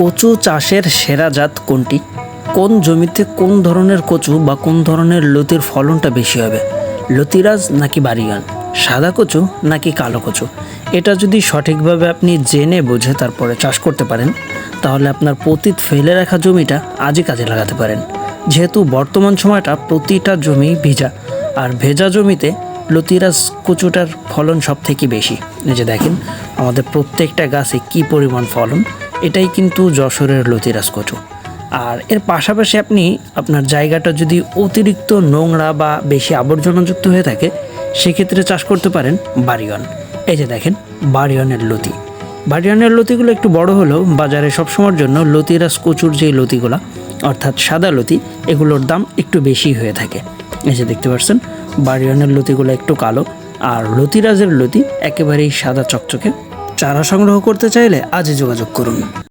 কচু চাষের সেরা জাত কোনটি? কোন জমিতে কোন ধরনের কচু বা কোন ধরনের লতির ফলনটা বেশি হবে? লতিরাজ নাকি বাড়িয়ান সাদা কচু নাকি কালো কচু? এটা যদি সঠিকভাবে আপনি জেনে বুঝে তারপরে চাষ করতে পারেন, তাহলে আপনার পতিত ফেলে রাখা জমিটা আজই কাজে লাগাতে পারেন। যেহেতু বর্তমান সময়টা প্রতিটা জমি ভেজা, আর ভেজা জমিতে লতিরাজ কচুটার ফলন সব থেকে বেশি। এই যে দেখেন, আমাদের প্রত্যেকটা গাছে কি পরিমাণ ফলন? এটাই কিন্তু যশোরের লতিরাজ কচু। আর এর পাশাপাশি আপনি আপনার জায়গাটা যদি অতিরিক্ত নোংরা বা বেশি আবর্জনাযুক্ত হয়ে থাকে, সেক্ষেত্রে চাষ করতে পারেন বাড়িয়ন। এই যে দেখেন, বাড়িয়নের লতি। বাড়িয়নের লতিগুলো একটু বড় হলেও বাজারে সবসময়ের জন্য লতিরাজ কচুর যেই লতিগুলা, অর্থাৎ সাদা লতি, এগুলোর দাম একটু বেশি হয়ে থাকে। এই যে দেখতে পাচ্ছেন, বাড়িয়নের লতিগুলো একটু কালো, আর লতিরাজের লতি একেবারেই সাদা চকচকে চারা সংগ্রহ করতে চাইলে আজই যোগাযোগ করুন।